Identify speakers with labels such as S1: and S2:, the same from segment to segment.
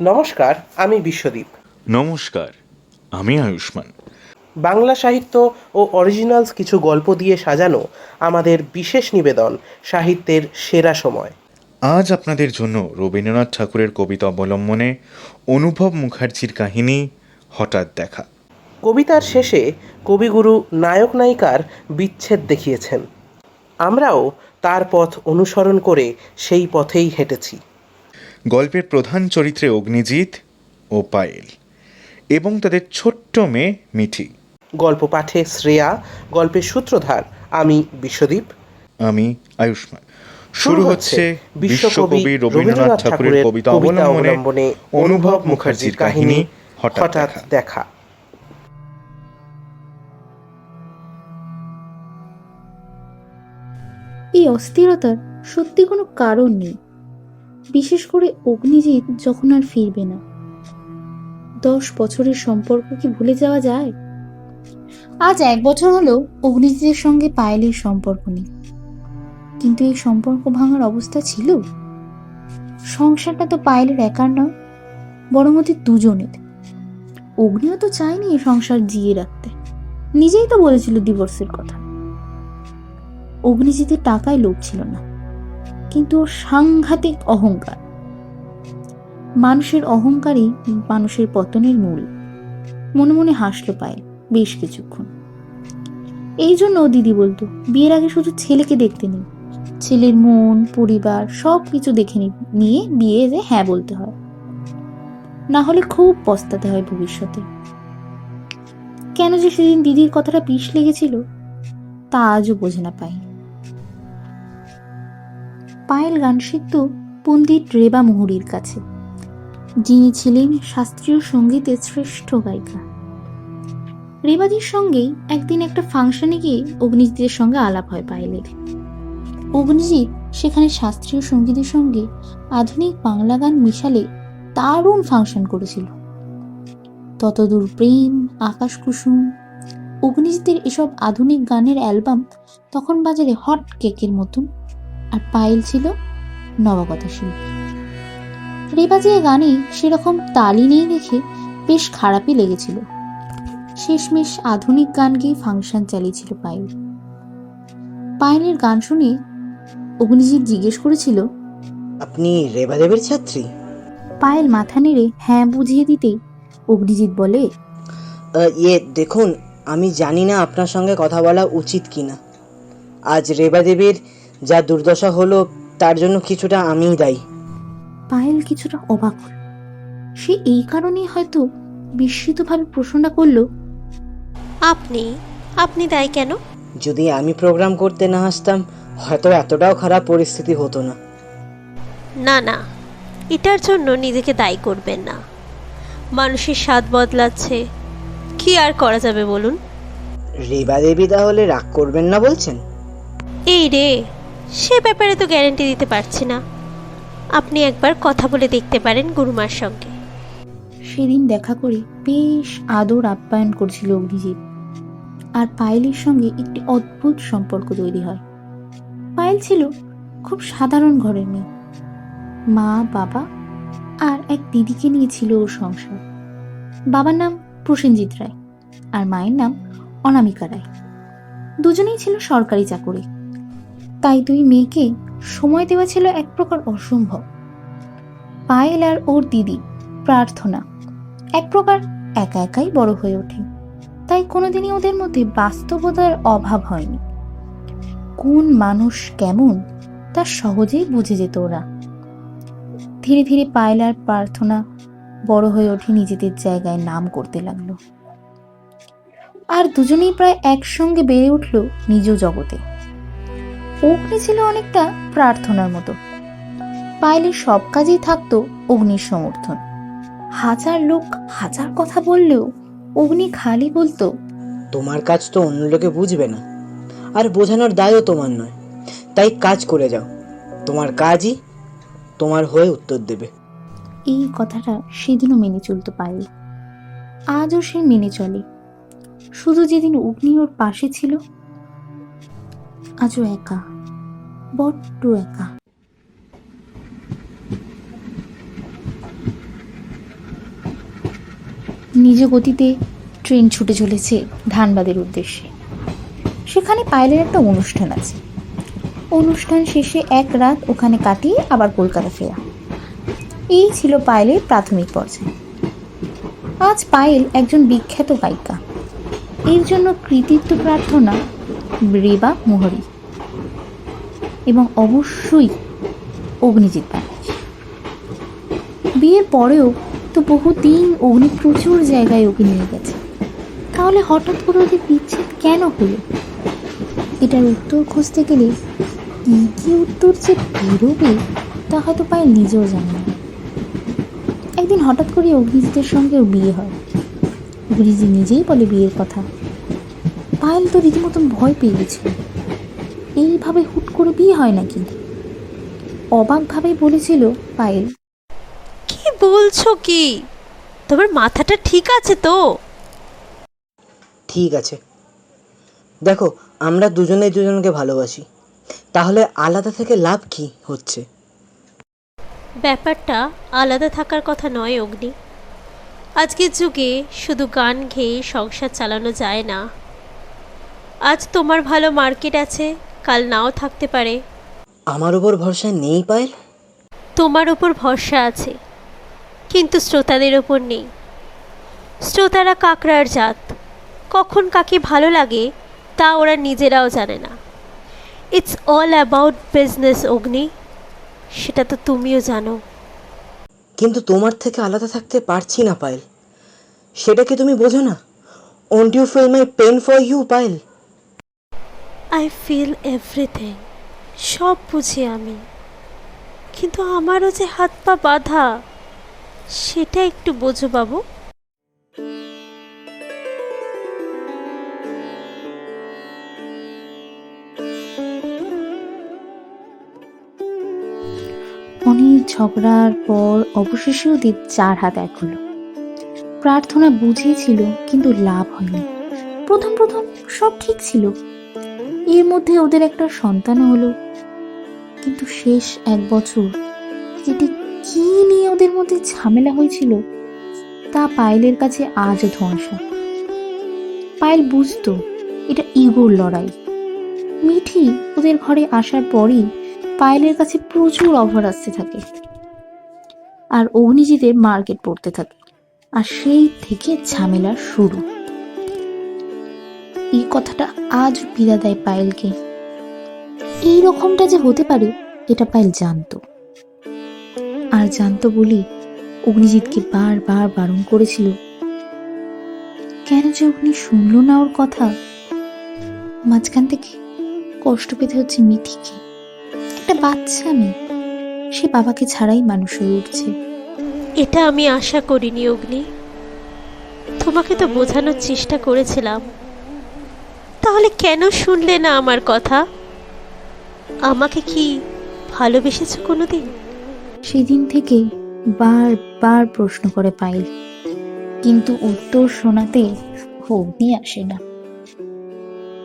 S1: নমস্কার আমি বিশ্বদীপ।
S2: নমস্কার আমি আয়ুষ্মান।
S1: বাংলা সাহিত্য ও অরিজিনালস কিছু গল্প দিয়ে সাজানো আমাদের বিশেষ নিবেদন সাহিত্যের সেরা সময়।
S2: আজ আপনাদের জন্য রবীন্দ্রনাথ ঠাকুরের কবিতা অবলম্বনে অনুভব মুখার্জির কাহিনী হঠাৎ দেখা।
S1: কবিতার শেষে কবিগুরু নায়ক নায়িকার বিচ্ছেদ দেখিয়েছেন। আমরাও তার পথ অনুসরণ করে সেই পথেই হেঁটেছি।
S2: গল্পের প্রধান চরিত্রে অগ্নিজিৎ ও পায়েল এবং তাদের ছোট্ট মেয়ে মিঠি।
S1: গল্প পাঠে শ্রেয়া গল্পের সূত্রধার আমি বিশ্বদীপ।
S2: আমি আয়ুষ্মান। শুরু হচ্ছে বিশ্বকবি রবীন্দ্রনাথ ঠাকুরের কবিতা অবলম্বনে অনুভব মুখার্জির কাহিনী হঠাৎ দেখা।
S3: এই অস্থিরতার সত্যি কোনো কারণ নেই। বিশেষ করে অগ্নিজিৎ যখন আর ফিরবে না। দশ বছরের সম্পর্ক কি ভুলে যাওয়া যায়? আজ এক বছর হলো অগ্নিজিতের সঙ্গে পায়েলের সম্পর্ক নেই। কিন্তু এই সম্পর্ক ভাঙার অবস্থা ছিল? সংসারটা তো পায়েলের একার নয়, বরং দুজনের। অগ্নিও তো চায়নি এই সংসার জিয়ে রাখতে। নিজেই তো বলেছিল ডিভোর্সের কথা। অগ্নিজিতের টাকায় লোভ ছিল না। কিন্তু সাংঘাতিক অহংকার। মানুষের অহংকারই মানুষের পতনের মূল। মনে মনে হাসলো পায় বেশ কিছুক্ষণ। এই জন্য দিদি বলতো, বিয়ের আগে শুধু ছেলেকে দেখতে নেই। ছেলের মন, পরিবার সব কিছু দেখে নিয়ে বিয়ে যে হ্যাঁ বলতে হয়। না হলে খুব পস্তাতে হয় ভবিষ্যতে। কেন যে সেদিন দিদির কথাটা পিষ লেগেছিল, তা আজও বোঝে না পাই পায়েল গান শিখত পণ্ডিত রেবা মুহুরির কাছে। যিনি ছিলেন শাস্ত্রীয় সঙ্গীতের শ্রেষ্ঠ গায়িকা। রেবাদির সঙ্গেই একদিন একটা ফাংশনে গিয়ে অগ্নিজিতের সঙ্গে আলাপ হয় পায়েলের। অগ্নিজিৎ সেখানে শাস্ত্রীয় সঙ্গীতের সঙ্গে আধুনিক বাংলা গান মিশালে দারুণ ফাংশন করেছিল। ততদূর প্রেম আকাশ কুসুম অগ্নিজিতের এসব আধুনিক গানের অ্যালবাম তখন বাজারে হট কেকের মতন আর পায়েল ছিল নবাগত শিল্পী রেবাজিয়া গানে সেরকম তালি নেই দেখে বেশ খারাপই লেগেছিল। শেষমেশ আধুনিক গান গেয়ে ফাংশন চালিয়েছিল পায়েল। পায়েলের গান শুনে অগ্নিজিৎ জিজ্ঞেস করেছিল
S4: আপনি রেবাদেবের ছাত্রী?
S3: পায়েল মাথা নেড়ে হ্যাঁ বুঝিয়ে দিতেই অগ্নিজিৎ বলে
S4: ইয়ে দেখুন আমি জানি না আপনার সঙ্গে কথা বলা উচিত কিনা। আজ রেবাদেবীর যা দুর্দশা হলো তার জন্য কিছুটা আমিই দায়ী।
S3: পায়েল কিছুটা অবাক। হল সে এই কারণেই হয়তো বিস্মিতভাবে প্রশ্নটা করল
S5: আপনি আপনি দায়ী কেন?
S4: যদি আমি প্রোগ্রাম করতে না আসতাম হয়তো এতটাও খারাপ পরিস্থিতি হতো না।
S5: না না এটার জন্য নিজেকে দায়ী করবেন না। মানুষের স্বাদ বদলাচ্ছে। কি আর করা যাবে বলুন?
S4: রেবা দেবী তাহলে রাগ করবেন না বলছেন?
S5: এই রে সে ব্যাপারে তো গ্যারেন্টি দিতে পারছি না। আপনি একবার কথা বলে দেখতে পারেন গুরুমার সঙ্গে।
S3: সেদিন দেখা করে বেশ আদর আপ্যায়ন করছিল অভিজিৎ। আর পায়েলের সঙ্গে একটি অদ্ভুত সম্পর্ক তৈরি হয়। পায়েল ছিল খুব সাধারণ ঘরের মেয়ে। মা, বাবা আর এক দিদিকে নিয়ে ছিল ওর সংসার। বাবার নাম প্রসেনজিৎ রায় আর মায়ের নাম অনামিকা রায়। দুজনেই ছিল সরকারি চাকরি। তাই দুই মেয়েকে সময় দেওয়া ছিল এক প্রকার অসম্ভব। পায়েল আর ওর দিদি, প্রার্থনা। এক প্রকার একা একাই বড় হয়ে ওঠে। তাই কোনোদিনই ওদের মধ্যে বাস্তবতার অভাব হয়নি। কোন মানুষ কেমন, তা সহজেই বুঝে যেত ওরা। ধীরে ধীরে পায়েল আর প্রার্থনা বড় হয়ে ওঠে নিজেদের জায়গায় নাম করতে লাগল। আর দুজনেই প্রায় একসঙ্গে বেড়ে উঠল নিজ জগতে। অগ্নি ছিল অনেকটা প্রার্থনার মতো। পায়েলের সব কাজেই থাকতো অগ্নির সমর্থন। হাজার লোক হাজার কথা বললেও অগ্নি খালি বলতো
S4: তোমার কাজ তো অন্য লোকে বুঝবে না। আর বোঝানোর দায়ও তোমার নয়। তাই কাজ করে যাও। তোমার কাজই তোমার হয়ে উত্তর দেবে।
S3: এই কথাটা সেদিনও মেনে চলতে পারে আজও সে মেনে চলে। শুধু যেদিন অগ্নি ওর পাশে ছিল আজও একা। বড্ড একা। নিজ গতিতে ট্রেন ছুটে চলেছে ধানবাদের উদ্দেশ্যে। সেখানে পায়েলের একটা অনুষ্ঠান আছে। অনুষ্ঠান শেষে এক রাত ওখানে কাটিয়ে আবার কলকাতা ফেরা। এই ছিল পায়েলের প্রাথমিক পর্যায়ে। আজ পায়েল একজন বিখ্যাত গায়িকা। এর জন্য কৃতিত্ব প্রার্থনা রেবা মোহরি। এবং অবশ্যই অগ্নিজিৎ ব্যানার্জি। বিয়ের পরেও তো বহুদিন অগ্নি প্রচুর জায়গায় ওকে নিয়ে গেছে। তাহলে হঠাৎ করে ওদের বিচ্ছেদ কেন হলো? এটার উত্তর খুঁজতে গেলে কি কি উত্তর যে বেরোবে তা হয়তো পায়েল নিজেও জানে না। একদিন হঠাৎ করে অগ্নিজিতের সঙ্গে বিয়ে হয়। অগ্নিজিৎ নিজেই বলে বিয়ের কথা। পায়েল তো রীতিমতন ভয় পেয়ে গেছিল। এইভাবে হুট করে বিয়ে হয় নাকি? অবাকভাবে বলেছিল পায়েল।
S5: কি বলছো কি? তোমার মাথাটা ঠিক আছে তো?
S4: ঠিক আছে। দেখো আমরা দুজনে দুজনকে ভালোবাসি। তাহলে আলাদা থেকে লাভ কি হচ্ছে?
S5: ব্যাপারটা আলাদা থাকার কথা নয় অগ্নি। আজকের যুগে শুধু গান গেয়ে সংসার চালানো যায় না। আজ তোমার ভালো মার্কেট আছে কাল নাও থাকতে পারে।
S4: আমার উপর ভরসা নেই পায়েল?
S5: তোমার ওপর ভরসা আছে কিন্তু শ্রোতাদের ওপর নেই। শ্রোতারা কাকড়ার জাত। কখন কাকে ভালো লাগে তা ওরা নিজেরাও জানে না। ইটস অল অ্যাবাউট বিজনেস অগ্নি। সেটা তো তুমিও জানো।
S4: কিন্তু তোমার থেকে আলাদা থাকতে পারছি না পায়েল। সেটা কি তুমি বোঝো না? Won't you feel my pain for you Payel?
S5: I feel everything সব বুঝি আমি। কিন্তু আমারও যে হাত পা বাঁধা, সেটা একটু বোঝো বাবু।
S3: অনেক ঝগড়ার পর অবশেষে ওদের চার হাত এক হলো। প্রার্থনা বুঝিয়েছিল, কিন্তু লাভ হয়নি। প্রথম প্রথম সব ঠিক ছিল। এর মধ্যে ওদের একটা সন্তান হলো। কিন্তু শেষ এক বছর যেটি কি নিয়ে ওদের মধ্যে ঝামেলা হয়েছিল, তা পায়েলের কাছে আজও ধোঁয়াশা। পায়েল বুঝতো এটা ইগোর লড়াই। মিঠি ওদের ঘরে আসার পরই পায়েলের কাছে প্রচুর অফার আসতে থাকে আর অগ্নিজিতের মার্কেট পড়তে থাকে। আর সেই থেকে ঝামেলা শুরু। এই কথাটা আজ পীড়া দেয় পায়েলকে। এই রকমটা যে হতে পারে, এটা পায়েল জানতো। আর জানতো বলি অগ্নিজিৎকে বারবার বারণ করেছিল। কেন যে অগ্নি শুনলো না ওর কথা? মাঝখান থেকে কষ্ট পেতে হচ্ছে মিথিকে। একটা বাচ্চা মেয়ে। সে বাবাকে ছাড়াই মানুষ হয়ে উঠছে।
S5: এটা আমি আশা করিনি অগ্নি। তোমাকে তো বোঝানোর চেষ্টা করেছিলাম। তাহলে কেন শুনলে না আমার কথা? আমাকে কি ভালোবেসেছো কোনোদিন?
S3: সেদিন থেকে বারবার প্রশ্ন করে পাইল কিন্তু উত্তর শোনাতে অগ্নি আসে না।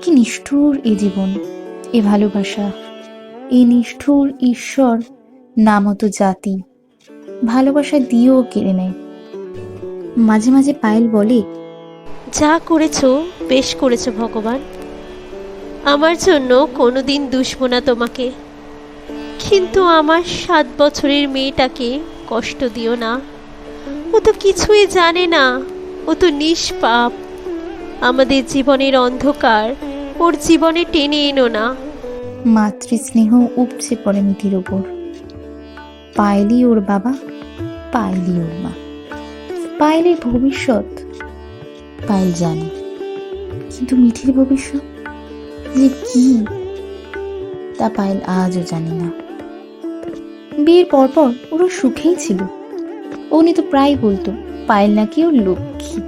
S3: কি নিষ্ঠুর এ জীবন এ ভালোবাসা এ নিষ্ঠুর ঈশ্বর নামতো জাতি ভালোবাসা দিয়েও কেড়ে নেয়। মাঝে মাঝে পায়েল বলে
S5: যা করেছ বেশ করেছ ভগবান। আমার জন্য কোনোদিন দুষবো না তোমাকে। কিন্তু আমার সাত বছরের মেয়েটাকে কষ্ট দিও না। ও তো কিছুই জানে না। ও তো নিষ্পাপ। আমাদের জীবনের অন্ধকার ওর জীবনে টেনে এনো না।
S3: মাতৃস্নেহ উপচে পড়ে মিঠির ওপর পায়েলি ওর বাবা পায়েলি ওর মা। পায়েলের ভবিষ্যৎ পায়েল জানে। কিন্তু মিঠির ভবিষ্যৎ? যে কি? তা পায়েল আজও জানে না। বিয়ের পরপর ওরা সুখেই ছিল। উনি তো প্রায় বলতো পায়েল নাকি ওর লক্ষ্মী।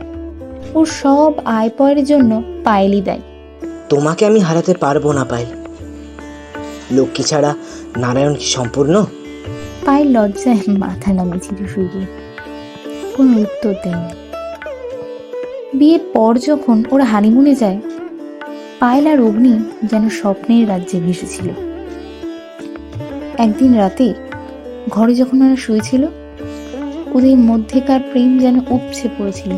S3: ওর সব আয় পয়ের জন্য পায়েলই দেয়।
S4: তোমাকে আমি হারাতে পারব না পায়েল। লক্ষ্মী ছাড়া নারায়ণ কি সম্পূর্ণ?
S3: পায়ের লজ্জায় মাথা নামিয়েছিল শুধু। কোনো উত্তর দেয়নি। বিয়ের পর যখন ওরা হানিমুনে যায় পায়েল আর অগ্নি যেন স্বপ্নের রাজ্যে ভেসেছিল। একদিন রাতে ঘরে যখন ওরা শুয়েছিল ওদের মধ্যেকার প্রেম যেন উপচে পড়েছিল।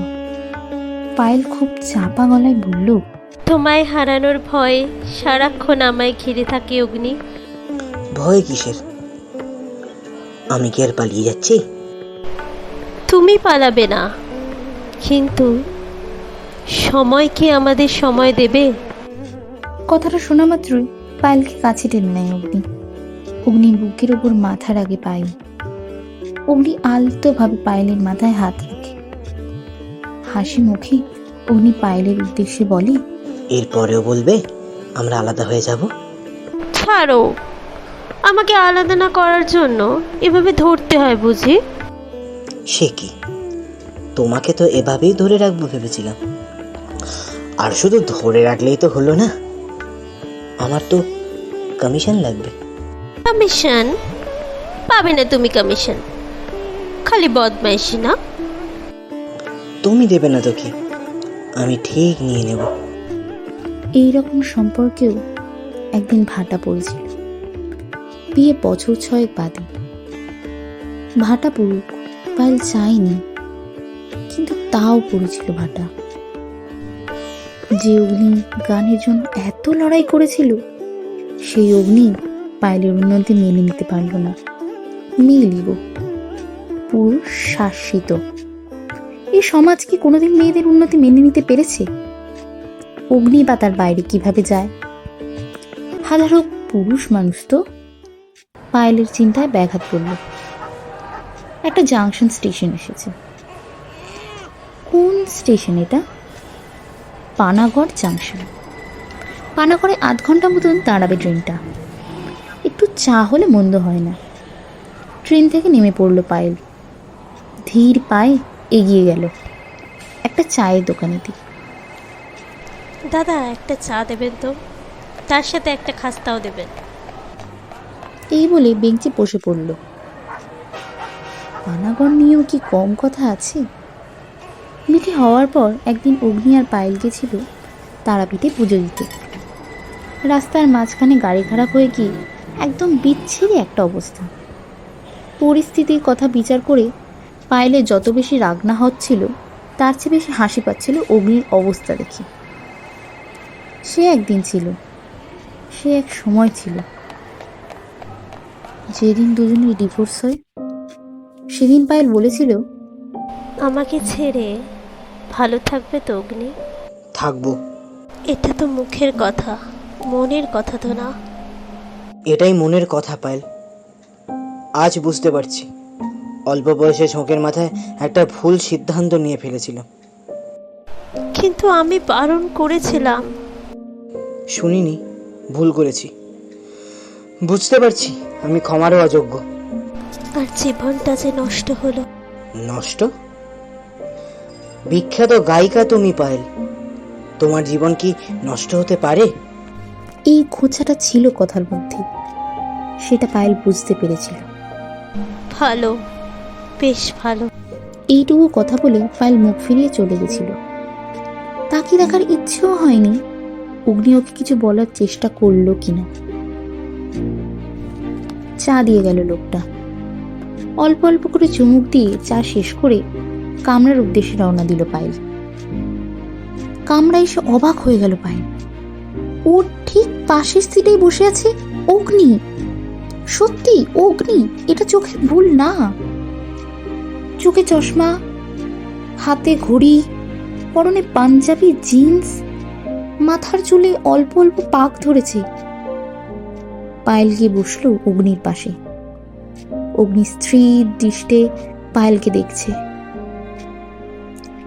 S3: পায়েল খুব চাপা গলায় বলল
S5: তোমায় হারানোর ভয়ে সারাক্ষণ আমায় ঘিরে থাকে অগ্নি।
S4: ভয় কিসের? আমি কি আর পালিয়ে যাচ্ছি?
S5: তুমি পালাবে না কিন্তু সময় কি আমাদের সময় দেবে?
S3: কথাটা শোনা মাত্রই পায়েলকে কাছে টেনে নেয় অগ্নি। অগ্নি বুকের ওপর মাথা রাখে পায়েল। অগ্নি আলতোভাবে পায়েলের মাথায় হাত রাখে। হাসি মুখে অগ্নি পায়েলের উদ্দেশ্যে বলে
S4: এরপরেও বলবে আমরা আলাদা হয়ে যাব।
S5: ছাড়ো। আমাকে আলাদা না করার জন্য এভাবে ধরতে হয় বুঝি?
S4: সে কি? তোমাকে তো এভাবেই ধরে রাখব ভেবেছিলাম। আর শুধু ধরে রাখলেই তো হলো না। আমার তো কমিশন লাগবে।
S5: কমিশন পাবে না তুমি কমিশন খালি বদমাইশি না?
S4: তুমি দেবে না তো কি আমি ঠিক নিয়ে নেব।
S3: এই রকম সম্পর্কেও একদিন ভাটা পড়েছিল বিয়ে বছর ছয়েক বাদে। ভাটা পড়ুক পায়েল চায়নি কিন্তু তাও পড়েছিল ভাটা। যে অগ্নি গানের জন্য এত লড়াই করেছিল, সেই অগ্নি পায়েলের উন্নতি মেনে নিতে পারল না। মিলিব পুরুষ শাসিত এই সমাজ কি কোনোদিন মেয়েদের উন্নতি মেনে নিতে পেরেছে? অগ্নি বা তার বাইরে কীভাবে যায়? হাজারো পুরুষ মানুষ তো পায়েলের চিন্তায় ব্যাঘাত পড়ল একটা জাংশন স্টেশন এসেছে। কোন স্টেশন এটা? পানাগড় জাংশন। পানাগড়ে আধ ঘণ্টা মতন দাঁড়াবে ট্রেনটা একটু চা হলে মন্দ হয় না। ট্রেন থেকে নেমে পড়ল পায়েল। ধীর পায়ে এগিয়ে গেল। একটা চায়ের দোকানে দিকে
S5: দাদা একটা চা দেবেন তো? তার সাথে একটা খাস্তাও দেবেন।
S3: এই বলে বেঞ্চে বসে পড়ল। পানাগড় নিয়েও কি কম কথা আছে? মিঠে হওয়ার পর একদিন অগ্নি আর পায়েল গেছিল তারাপীঠে পুজো দিতে। রাস্তার মাঝখানে গাড়ি খারাপ হয়ে গিয়ে একদম বিচ্ছিরি একটা অবস্থা। পরিস্থিতির কথা বিচার করে পায়েলের যত বেশি রাগ না হচ্ছিল, তার চেয়ে বেশি হাসি পাচ্ছিল অগ্নির অবস্থা দেখে। সে একদিন ছিল, সে এক সময় ছিল। যেদিন দুজনের ডিভোর্স হয়, সেদিন পায়েল বলেছিল,
S5: আমাকে ছেড়ে ভালো থাকবে তো অগ্নি?
S4: থাকব।
S5: এটা তো মুখের কথা মনের কথা তো না।
S4: এটাই মনের কথা পায়েল। আজ বুঝতে পারছি। অল্প বয়সে ঝোঁকের মাথায় একটা ভুল সিদ্ধান্ত নিয়ে ফেলেছিলাম।
S5: কিন্তু আমি বারণ করেছিলাম।
S4: শুনিনি ভুল করেছি। বুঝতে পারছি আমি ক্ষমারও অযোগ্য।
S5: আর জীবনটা যে নষ্ট হলো।
S4: নষ্ট? বিখ্যাত গায়িকা তুমি পায়েল। তোমার জীবন কি নষ্ট হতে পারে?
S3: এই খোঁচাটা ছিল কথার মধ্যে। সেটা পায়েল বুঝতে পেরেছিল।
S5: ভালো বেশ ভালো।
S3: এইটুকু কথা বলে পায়েল মুখ ফিরিয়ে চলে গেছিল। তাকে দেখার ইচ্ছেও হয়নি। অগ্নি ওকে কিছু বলার চেষ্টা করল কিনা। চা দিয়ে গেল লোকটা। অল্প অল্প করে চুমুক দিয়ে চা শেষ করে কামরার উদ্দেশ্যে রওনা দিল পায়েল। কামরা এসে অবাক হয়ে গেল পায়েল। ওর ঠিক পাশের সিটেই বসে আছে অগ্নি। সত্যি, অগ্নি, এটা চোখের ভুল না। চোখে চশমা, হাতে ঘড়ি, পরনে পাঞ্জাবি, জিন্স, মাথার চুলে অল্প অল্প পাক ধরেছে। পায়েল গিয়ে বসল অগ্নির পাশে। অগ্নি স্থির দৃষ্টে পায়েলকে দেখছে।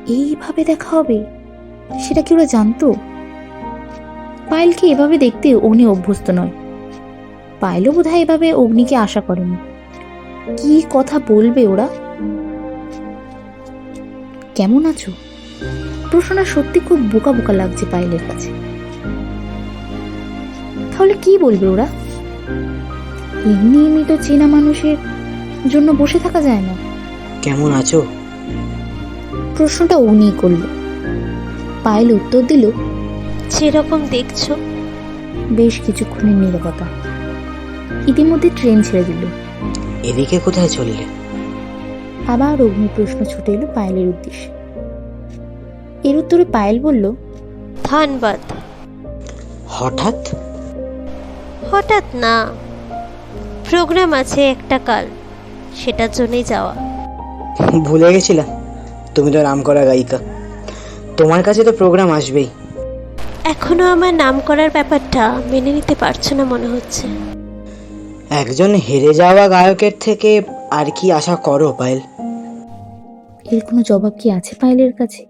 S3: এইভাবে দেখা হবে? সেটা কি ওরা জানতো? পায়েলকে এভাবে দেখতে অগ্নি অভ্যস্ত নয়? পায়েলও বোধহয় এভাবে অগ্নিকে আশা করেনি। কি কথা বলবে ওরা? কেমন আছো? প্রশ্নটা সত্যি খুব বোকা বোকা লাগছে পায়েলের কাছে। তাহলে কি বলবে ওরা? এমনি এমনি তো চেনা মানুষের জন্য বসে থাকা যায় না।
S4: কেমন আছো?
S3: প্রশ্নটা উনিই করল। পায়েল উত্তর দিল
S5: যেরকম দেখছ।
S3: বেশ কিছুক্ষণের নীরবতা। ইতিমধ্যে ট্রেন ছেড়ে দিল।
S4: এদিকে কোথায় চললে?
S3: আবার অগ্নি প্রশ্ন ছুটে এলো পায়েলের উদ্দেশ্যে। এর উত্তরে পায়েল বলল
S5: ধানবাদ
S4: হঠাৎ?
S5: হঠাৎ না। প্রোগ্রাম আছে একটা কাল সেটার জন্যই যাওয়া।
S4: ভুলে গেছিলাম। তুমি তো নাম করা গায়িকা। তোমার কাছে তো প্রোগ্রাম আসবেই।
S5: এখনও আমার নাম করার ব্যাপারটা মেনে নিতে পারছ না মনে হচ্ছে।
S4: একজন হেরে যাওয়া গায়কের থেকে আর কি আশা করো পায়েল?
S3: এর কোনো জবাব কি আছে পায়েলের কাছে?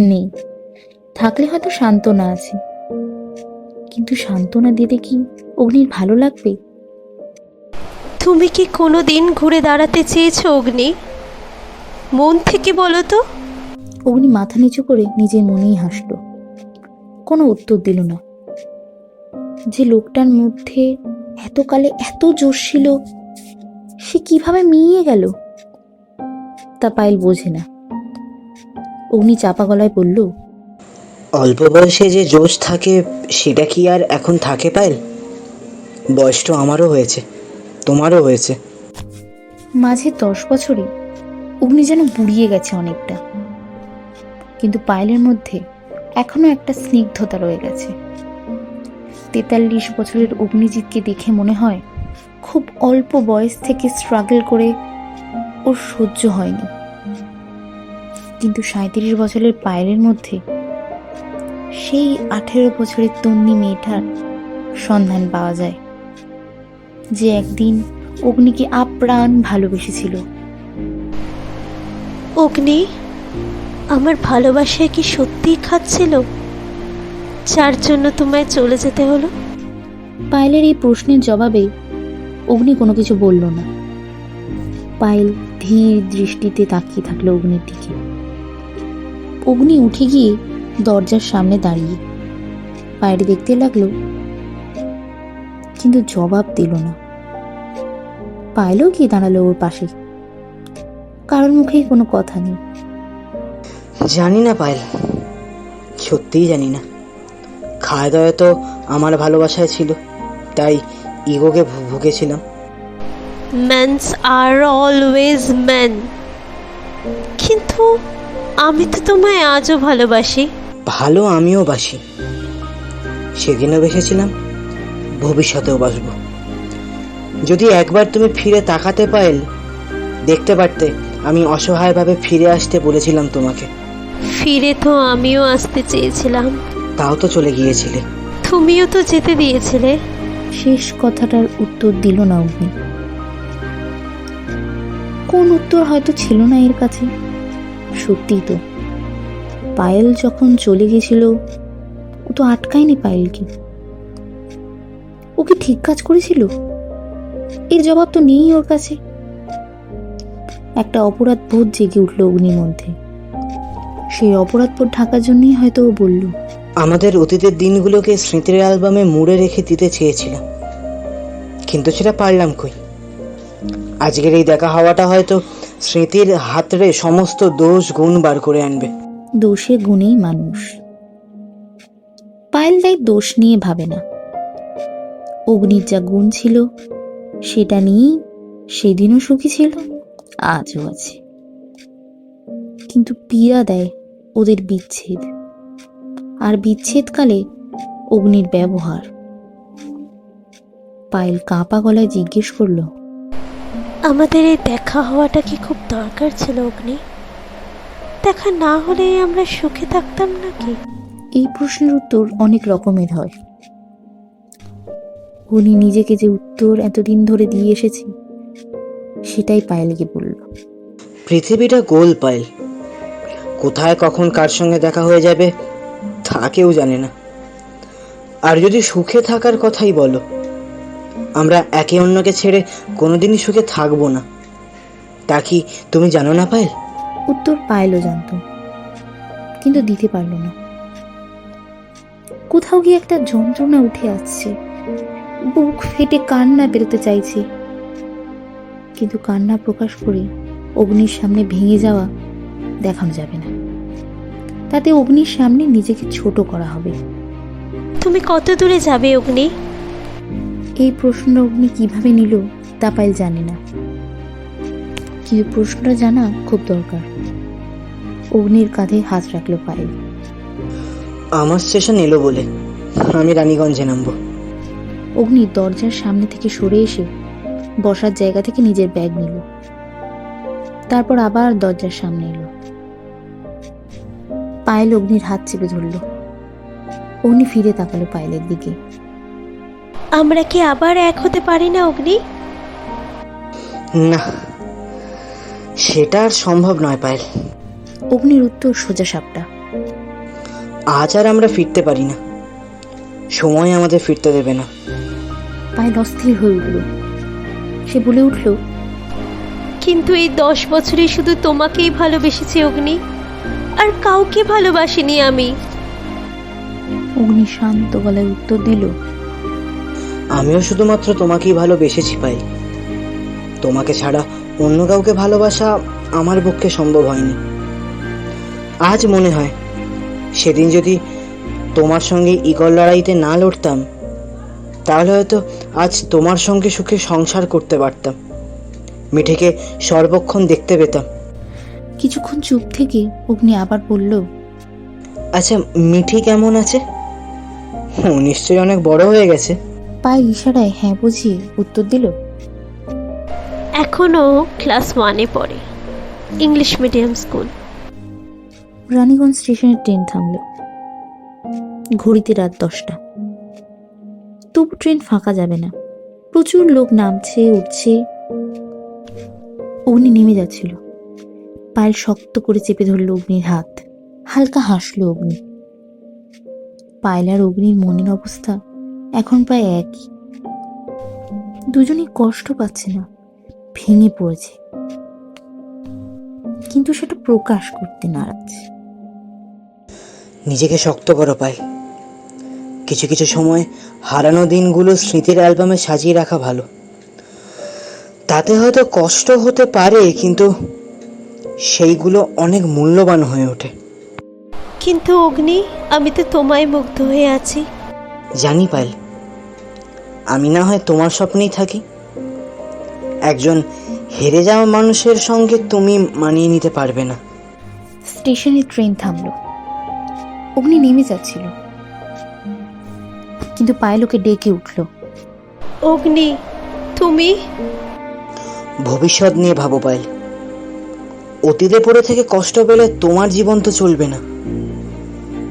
S3: নেই। থাকলে হয়তো সান্ত্বনা আছে। কিন্তু সান্ত্বনা দিতে কি অগ্নির ভালো লাগবে?
S5: তুমি কি কোনো দিন ঘুরে দাঁড়াতে চেয়েছো অগ্নি? মন থেকে বলো তো।
S3: অগ্নি মাথা নিচু করে নিজের মনেই হাসলো। কোনো উত্তর দিল না। যে লোকটার মধ্যে এতকালে এত জোশ ছিল সে কীভাবে মিইয়ে গেল? তা পায়েল বোঝে না। অগ্নি চাপা গলায় বলল
S4: অল্প বয়সে যে জোশ থাকে সেটা কি আর এখন থাকে পায়েল? বয়স তো আমারও হয়েছে তোমারও হয়েছে।
S3: মাঝে দশ বছরে অগ্নি যেন বুড়িয়ে গেছে অনেকটা। কিন্তু পায়েলের মধ্যে এখনও একটা স্নিগ্ধতা রয়ে গেছে। তেতাল্লিশ বছরের অগ্নিজিৎকে দেখে মনে হয় খুব অল্প বয়স থেকে স্ট্রাগল করে ওর সহ্য হয়নি। কিন্তু সাঁত্রিশ বছরের পায়েলের মধ্যে সেই আঠেরো বছরের তন্নি মেয়েটার সন্ধান পাওয়া যায়, যে একদিন অগ্নিকে আপ্রাণ ভালোবেসেছিল।
S5: অগ্নি, আমার ভালোবাসায় কি সত্যিই খাচ্ছিল? যার জন্য তোমায় চলে যেতে হলো?
S3: পায়েলের এই প্রশ্নের জবাবে অগ্নি কোনো কিছু বলল না। পায়েল ধীর দৃষ্টিতে তাকিয়ে থাকল অগ্নির দিকে। অগ্নি উঠে গিয়ে দরজার সামনে দাঁড়িয়ে বাইরে দেখতে লাগল, কিন্তু জবাব দিল না। পায়েলও গিয়ে দাঁড়াল ওর পাশে। কারোর মুখেই কোনো কথা নেই।
S4: জানি না পায়েল সত্যিই জানি না। খাওয়া দাওয়া তো আমার ভালোবাসায় ছিল তাই ইগোকে ভু- ভুগেছিলাম।
S5: ম্যানস আর অলওয়েজ ম্যান কিন্তু আমি তো তোমায় আজও ভালোবাসি।
S4: ভালো আমিও বাসি। সেদিনও বেসেছিলাম ভবিষ্যতেও বাসবো। যদি একবার তুমি ফিরে তাকাতে পায়েল দেখতে পারতে আমি অসহায়ভাবে ফিরে আসতে বলেছিলাম তোমাকে।
S5: ফিরে তো আমিও আসতে চেয়েছিলাম।
S4: তাও তো চলে গিয়েছিলে।
S5: তুমিও তো যেতে দিয়েছিলে।
S3: শেষ কথাটার উত্তর দিল না অগ্নি। কোন উত্তর হয়তো ছিল না এর কাছে। সত্যি তো। পায়েল যখন চলে গেছিল ও তো আটকায়নি পায়েলকে। ও কি ঠিক কাজ করেছিল? এর জবাব তো নেই ওর কাছে। একটা অপরাধ বোধ জেগে উঠল অগ্নির মধ্যে। সেই অপরাধ বোধ ঢাকার জন্যই হয়তো ও বলল।
S4: আমাদের অতীতের দিনগুলোকে স্মৃতির অ্যালবামে মুড়ে রেখে দিতে চেয়েছিলাম। কিন্তু সেটা পারলাম কই? আজকের এই দেখা হওয়াটা হয়তো স্মৃতির হাতরে সমস্ত দোষ গুণ বার করে আনবে।
S3: দোষে গুণেই মানুষ। পায়েল তাই দোষ নিয়ে ভাবে না। অগ্নির যা গুণ ছিল সেটা নিয়েই সেদিনও সুখী ছিল। আজও আছে। কিন্তু পীড়া দেয় ওদের বিচ্ছেদ। আর বিচ্ছেদকালে অগ্নির ব্যবহার। পায়েল কাঁপা গলায় জিজ্ঞেস করল
S5: আমাদের এই দেখা হওয়াটা কি খুব দরকার ছিল অগ্নি? দেখা না হলে আমরা সুখে থাকতাম নাকি?
S3: এই প্রশ্নের উত্তর অনেক রকমের হয়। উনি নিজেকে যে উত্তর এতদিন ধরে দিয়ে এসেছে সেটাই পায়েলকে বলল।
S4: পৃথিবীটা গোল পাইল। কোথায় কখন কার সঙ্গে দেখা হয়ে যাবে, তা কেউ জানে না। আর যদি সুখে থাকার কথাই বলো, আমরা একে অন্যকে ছেড়ে কোনোদিনই সুখে থাকব না। তা কি তুমি জানো না পাইল
S3: উত্তর পায়েলও জানতো, কিন্তু দিতে পারল না। কোথাও গিয়ে একটা যন্ত্রণা উঠে আসছে। বুক ফেটে কান্না বেরোতে চাইছে। কিন্তু কান্না প্রকাশ করে অগ্নির সামনে ভেঙে যাওয়া দেখানো যাবে না। তাতে অগ্নির সামনে নিজেকে ছোট করা হবে।
S5: তুমি কত দূরে যাবে অগ্নি?
S3: এই প্রশ্ন অগ্নি কীভাবে নিল তা পাইল জানে না। কিন্তু প্রশ্নটা জানা খুব দরকার। অগ্নির কাঁধে হাত রাখল পায়েল।
S4: আমার স্টেশন এলো বলে আমি রানীগঞ্জে নামবো।
S3: অগ্নি দরজার সামনে থেকে সরে এসে বসার জায়গা থেকে নিজের ব্যাগ নিল। তারপর আবার দরজার সামনে এলো। পায়েল অগ্নির হাত চেপে ধরল। অগ্নি ফিরে তাকালো পায়েলের দিকে।
S5: আমরা কি আবার এক হতে পারি না অগ্নি?
S4: না সেটা আর সম্ভব নয় পায়েল।
S3: অগ্নির উত্তর সোজা সাপটা।
S4: আজ আর আমরা ফিরতে পারি না। সময় আমাদের ফিরতে দেবে না।
S3: পায়েল অস্থির হয়ে উঠল। সে বলে উঠল
S5: কিন্তু এই দশ বছরে শুধু তোমাকেই ভালোবেসেছি অগ্নি। আর কাউকে ভালোবাসিনি আমি।
S3: অগ্নি শান্ত গলায় উত্তর দিল
S4: আমিও শুধুমাত্র তোমাকেই ভালোবেসেছি পাই তোমাকে ছাড়া অন্য কাউকে ভালোবাসা আমার পক্ষে সম্ভব হয়নি। আজ মনে হয় সেদিন যদি তোমার সঙ্গে ইগল লড়াইতে না লড়তাম তাহলে হয়তো আজ তোমার সঙ্গে সুখে সংসার করতে পারতাম। মিঠেকে সর্বক্ষণ দেখতে পেতাম।
S3: কিছুক্ষণ চুপ থেকে অগ্নি আবার বলল
S4: আচ্ছা মিঠি কেমন আছে? ও নিশ্চয়ই অনেক বড় হয়ে গেছে।
S3: পায়েল ইশারায় হ্যাঁ বুঝিয়ে উত্তর দিল
S5: এখনও ক্লাস ওয়ানে পড়ে ইংলিশ মিডিয়াম স্কুল।
S3: রানীগঞ্জ স্টেশনের ট্রেন থামল ঘড়িতে রাত দশটা। তবু ট্রেন ফাঁকা যাবে না প্রচুর লোক নামছে উঠছে অগ্নি নেমে যাচ্ছিল। পায়েল শক্ত করে চেপে ধরল অগ্নির হাত। হালকা হাসলো অগ্নি। পায়েল আর অগ্নির মনের অবস্থা এখন প্রায় একই। দুজনেই কষ্ট পাচ্ছে না, ভেঙে পড়েছে। কিন্তু সেটা প্রকাশ করতে নারাজ।
S4: নিজেকে শক্ত করো পাই কিছু কিছু সময় হারানো দিনগুলো স্মৃতির অ্যালবামে সাজিয়ে রাখা ভালো। তাতে হয়তো কষ্ট হতে পারে কিন্তু সেইগুলো অনেক মূল্যবান হয়ে ওঠে।
S5: কিন্তু অগ্নি আমি তো তোমায় মুগ্ধ হয়ে আছি।
S4: জানি পাইল আমি না হয় তোমার স্বপ্নেই থাকি। একজন হেরে যাওয়া মানুষের সঙ্গে তুমি মানিয়ে নিতে পারবে না।
S3: স্টেশনে ট্রেন থামলো। অগ্নি নেমে যাচ্ছিল। কিন্তু পায়েলোকে ডেকে উঠল।
S5: অগ্নি তুমি?
S4: ভবিষ্যৎ নিয়ে ভাবো পাইল অতীতে পড়ে থেকে কষ্ট পেলে তোমার জীবন তো চলবে না।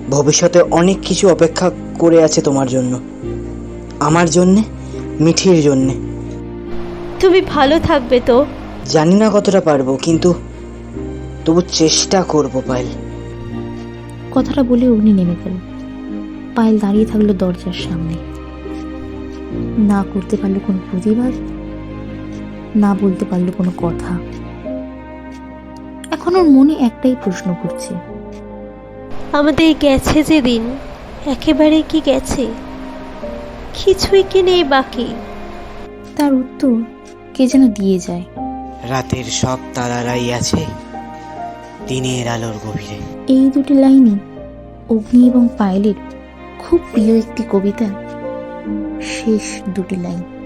S4: ভবিষ্যতে অনেক কিছু অপেক্ষা করে আছে তোমার জন্য। আমার জন্যে মিঠির জন্যে।
S5: তুমি ভালো থাকবে তো?
S4: জানি না কতটা পারব কিন্তু তবু চেষ্টা করব পাইল
S3: কথাটা বলে অগ্নি নেমে গেল। পায়েল দাঁড়িয়ে থাকল দরজার সামনে। না করতে পারল কোনো প্রতিবাদ? না বলতে পারল কোনো কথা। এখন ওর মনে একটাই প্রশ্ন ঘুরছে
S5: আমাদের গেছে যে দিন একেবারে কি গেছে? কিছুই কি নেই বাকি।
S3: তার উত্তর কে যেন দিয়ে যায়।
S4: রাতের সব তারারাই আছে দিনের আলোর গভীরে।
S3: এই দুটি লাইনই অগ্নি এবং পায়েলের খুব প্রিয় একটি কবিতা শেষ দুটি লাইন।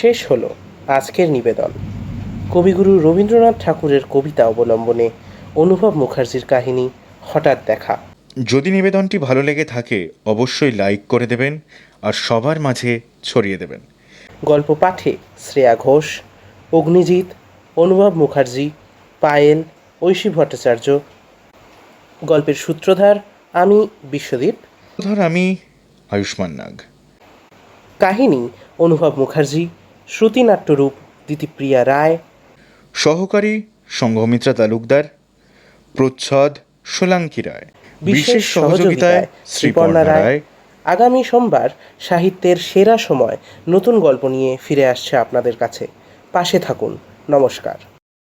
S1: শেষ হলো আজকের নিবেদন। কবিগুরু রবীন্দ্রনাথ ঠাকুরের কবিতা অবলম্বনে অনুভব মুখার্জির কাহিনী হঠাৎ দেখা।
S2: যদি নিবেদনটি ভালো লেগে থাকে অবশ্যই লাইক করে দেবেন আর সবার মাঝে ছড়িয়ে দেবেন।
S1: গল্প পাঠে শ্রেয়া ঘোষ অগ্নিজিৎ অনুভব মুখার্জি পায়েল ঐশী ভট্টাচার্য। গল্পের সূত্রধার আমি বিশ্বদীপ।
S2: ধর আমি আয়ুষ্মান নাগ।
S1: কাহিনী অনুভব মুখার্জি শ্রুতিনাট্যরূপ দিতিপ্রিয়া রায়।
S2: সহকারী সংঘমিত্রা তালুকদার প্রচ্ছদ সোলাঙ্কি রায়। বিশেষ সহযোগিতায় শ্রীপর্ণা রায়।
S1: আগামী সোমবার সাহিত্যের সেরা সময় নতুন গল্প নিয়ে ফিরে আসছে আপনাদের কাছে। পাশে থাকুন। নমস্কার।